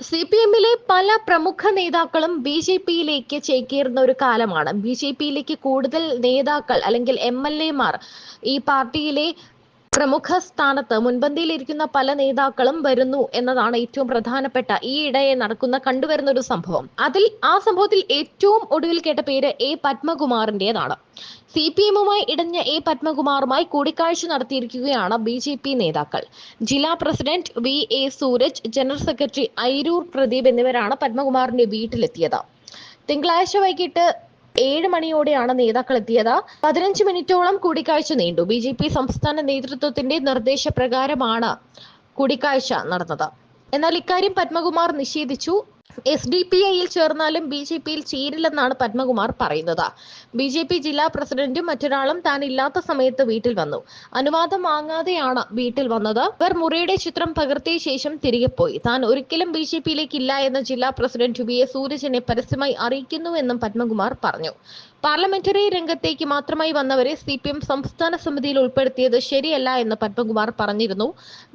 C P എമ്മിലെ പല പ്രമുഖ നേതാക്കളും ബി ജെ പിയിലേക്ക് ചേക്കേറുന്ന ഒരു കാലമാണ്. ബി ജെ പിയിലേക്ക് കൂടുതൽ നേതാക്കൾ അല്ലെങ്കിൽ എം എൽ എമാർ ഈ പാർട്ടിയിലെ പ്രമുഖ സ്ഥാനത്ത് മുൻപന്തിയിലിരിക്കുന്ന പല നേതാക്കളും വരുന്നു എന്നതാണ് ഏറ്റവും പ്രധാനപ്പെട്ട ഈ ഇടയെ നടക്കുന്ന കണ്ടുവരുന്ന ഒരു സംഭവം. അതിൽ ആ സംഭവത്തിൽ ഏറ്റവും ഒടുവിൽ കേട്ട പേര് എ പത്മകുമാറിന്റേതാണ്. സി പി എമ്മുമായി ഇടഞ്ഞ എ പത്മകുമാറുമായി കൂടിക്കാഴ്ച നടത്തിയിരിക്കുകയാണ് ബി ജെ പി നേതാക്കൾ. ജില്ലാ president V A Suraj general secretary Airur Pradeep എന്നിവരാണ് പത്മകുമാറിന്റെ വീട്ടിലെത്തിയത്. തിങ്കളാഴ്ച വൈകിട്ട് ഏഴ് മണിയോടെയാണ് നേതാക്കൾ എത്തിയത്. പതിനഞ്ച് മിനിറ്റോളം കൂടിക്കാഴ്ച നീണ്ടു. ബി ജെ പി സംസ്ഥാന നേതൃത്വത്തിന്റെ നിർദ്ദേശപ്രകാരമാണ് കൂടിക്കാഴ്ച നടന്നത്. എന്നാൽ ഇക്കാര്യം പത്മകുമാർ നിഷേധിച്ചു. എസ് ഡി പി ഐയിൽ ചേർന്നാലും ബി ജെ പിയിൽ ചേരില്ലെന്നാണ് പത്മകുമാർ പറയുന്നത്. ബി ജെ പി ജില്ലാ പ്രസിഡന്റും മറ്റൊരാളും താൻ ഇല്ലാത്ത സമയത്ത് വീട്ടിൽ വന്നു. അനുവാദം വാങ്ങാതെയാണ് വീട്ടിൽ വന്നത്. ഇവർ മുറിയുടെ ചിത്രം പകർത്തിയ ശേഷം തിരികെ പോയി. താൻ ഒരിക്കലും ബി ജെ പിയിലേക്ക് ഇല്ല എന്ന് ജില്ലാ പ്രസിഡന്റ് വി എ സൂരജിനെ പരസ്യമായി അറിയിക്കുന്നുവെന്നും പത്മകുമാർ പറഞ്ഞു. പാർലമെന്ററി രംഗത്തേക്ക് മാത്രമായി വന്നവരെ സി പി എം സംസ്ഥാന സമിതിയിൽ ഉൾപ്പെടുത്തിയത് ശരിയല്ല എന്ന് പത്മകുമാർ പറഞ്ഞിരുന്നു.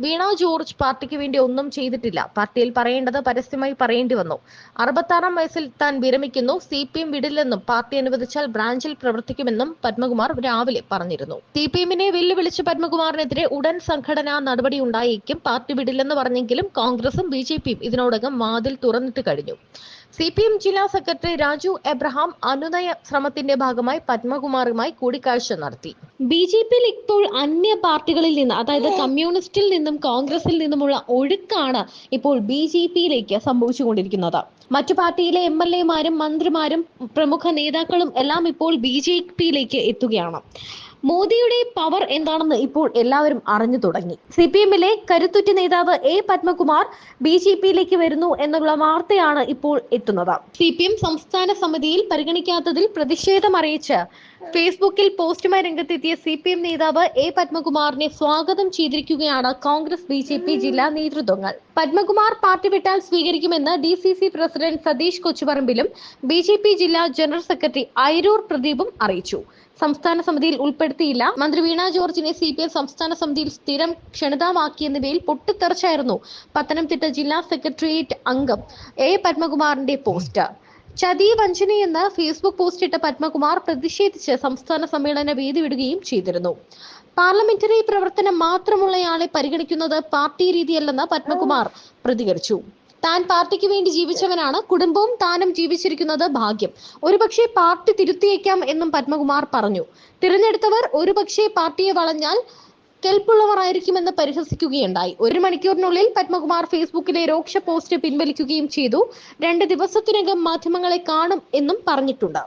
വീണ ജോർജ് പാർട്ടിക്ക് വേണ്ടി ഒന്നും ചെയ്തിട്ടില്ല. പാർട്ടിയിൽ പറയേണ്ടത് പരസ്യമായി പറയേണ്ടി വന്നു. അറുപത്താറാം വയസ്സിൽ താൻ വിരമിക്കുന്നു. സി പി എം വിടില്ലെന്നും പാർട്ടി അനുവദിച്ചാൽ ബ്രാഞ്ചിൽ പ്രവർത്തിക്കുമെന്നും പത്മകുമാർ രാവിലെ പറഞ്ഞിരുന്നു. സി പി എമ്മിനെ വെല്ലുവിളിച്ച പത്മകുമാറിനെതിരെ ഉടൻ സംഘടനാ നടപടി ഉണ്ടായേക്കും. പാർട്ടി വിടില്ലെന്ന് പറഞ്ഞെങ്കിലും കോൺഗ്രസും ബി ജെ പിയും ഇതിനോടകം വാതിൽ തുറന്നിട്ട് കഴിഞ്ഞു. സി പി എം ജില്ലാ സെക്രട്ടറി രാജു എബ്രഹാം അനുനയ ശ്രമത്തിന്റെ ഭാഗമായി പത്മകുമാറുമായി കൂടിക്കാഴ്ച നടത്തി. ബി ജെ പിയിൽ ഇപ്പോൾ അന്യ പാർട്ടികളിൽ നിന്ന് അതായത് കമ്മ്യൂണിസ്റ്റിൽ നിന്നും കോൺഗ്രസിൽ നിന്നുമുള്ള ഒഴുക്കാണ് ഇപ്പോൾ ബി ജെ പിയിലേക്ക് സംഭവിച്ചുകൊണ്ടിരിക്കുന്നത്. മറ്റു പാർട്ടിയിലെ എം എൽ എമാരും മന്ത്രിമാരും പ്രമുഖ നേതാക്കളും എല്ലാം ഇപ്പോൾ ബി ജെ പിയിലേക്ക് എത്തുകയാണ്. മോദിയുടെ പവർ എന്താണെന്ന് ഇപ്പോൾ എല്ലാവരും അറിഞ്ഞു തുടങ്ങി. സി പി എമ്മിലെ കരുത്തുറ്റ നേതാവ് എ പത്മകുമാർ ബി ജെ പിയിലേക്ക് വരുന്നു എന്നുള്ള വാർത്തയാണ് ഇപ്പോൾ എത്തുന്നത്. സി പി എം സംസ്ഥാന സമിതിയിൽ പരിഗണിക്കാത്തതിൽ പ്രതിഷേധം അറിയിച്ച് ഫേസ്ബുക്കിൽ പോസ്റ്റുമായി രംഗത്തെത്തിയ സി പി എം നേതാവ് എ പത്മകുമാറിനെ സ്വാഗതം ചെയ്തിരിക്കുകയാണ് കോൺഗ്രസ് ബി ജെ പി ജില്ലാ നേതൃത്വങ്ങൾ. പത്മകുമാർ പാർട്ടി വിട്ടാൽ സ്വീകരിക്കുമെന്ന് D C C president Satheesh കൊച്ചുപറമ്പിലും B J P ജില്ലാ ജനറൽ സെക്രട്ടറി ഐരൂർ പ്രദീപും അറിയിച്ചു. സംസ്ഥാന സമിതിയിൽ ഉൾപ്പെടുത്തിയില്ല മന്ത്രി വീണ ജോർജിനെ സി പി എം സംസ്ഥാന സമിതിയിൽ സ്ഥിരം ക്ഷണിതാവാക്കിയെന്നിവയിൽ പൊട്ടിത്തെറിച്ചായിരുന്നു പത്തനംതിട്ട ജില്ലാ സെക്രട്ടേറിയറ്റ് അംഗം എ. പത്മകുമാറിന്റെ പോസ്റ്റ്. ചതി വഞ്ചനയെന്ന് ഫേസ്ബുക്ക് പോസ്റ്റ് ഇട്ട പത്മകുമാർ പ്രതിഷേധിച്ച് സംസ്ഥാന സമ്മേളന വേദി വിടുകയും ചെയ്തിരുന്നു. പാർലമെന്ററി പ്രവർത്തനം മാത്രമുള്ളയാളെ പരിഗണിക്കുന്നത് പാർട്ടി രീതിയല്ലെന്ന് പത്മകുമാർ പ്രതികരിച്ചു. താൻ പാർട്ടിക്ക് വേണ്ടി ജീവിച്ചവനാണ് കുടുംബവും താനും ജീവിച്ചിരിക്കുന്നത് ഭാഗ്യം. ഒരുപക്ഷെ പാർട്ടി തിരുത്തിയേക്കാം എന്നും പത്മകുമാർ പറഞ്ഞു. തിരഞ്ഞെടുത്തവർ ഒരുപക്ഷെ പാർട്ടിയെ വളഞ്ഞാൽ കെൽപ്പുള്ളവർ ആയിരിക്കുമെന്ന് പരിഹസിക്കുകയുണ്ടായി. ഒരു മണിക്കൂറിനുള്ളിൽ പത്മകുമാർ ഫേസ്ബുക്കിലെ രോക്ഷ പോസ്റ്റ് പിൻവലിക്കുകയും ചെയ്തു. രണ്ട് ദിവസത്തിനകം മാധ്യമങ്ങളെ കാണും എന്നും പറഞ്ഞിട്ടുണ്ട്.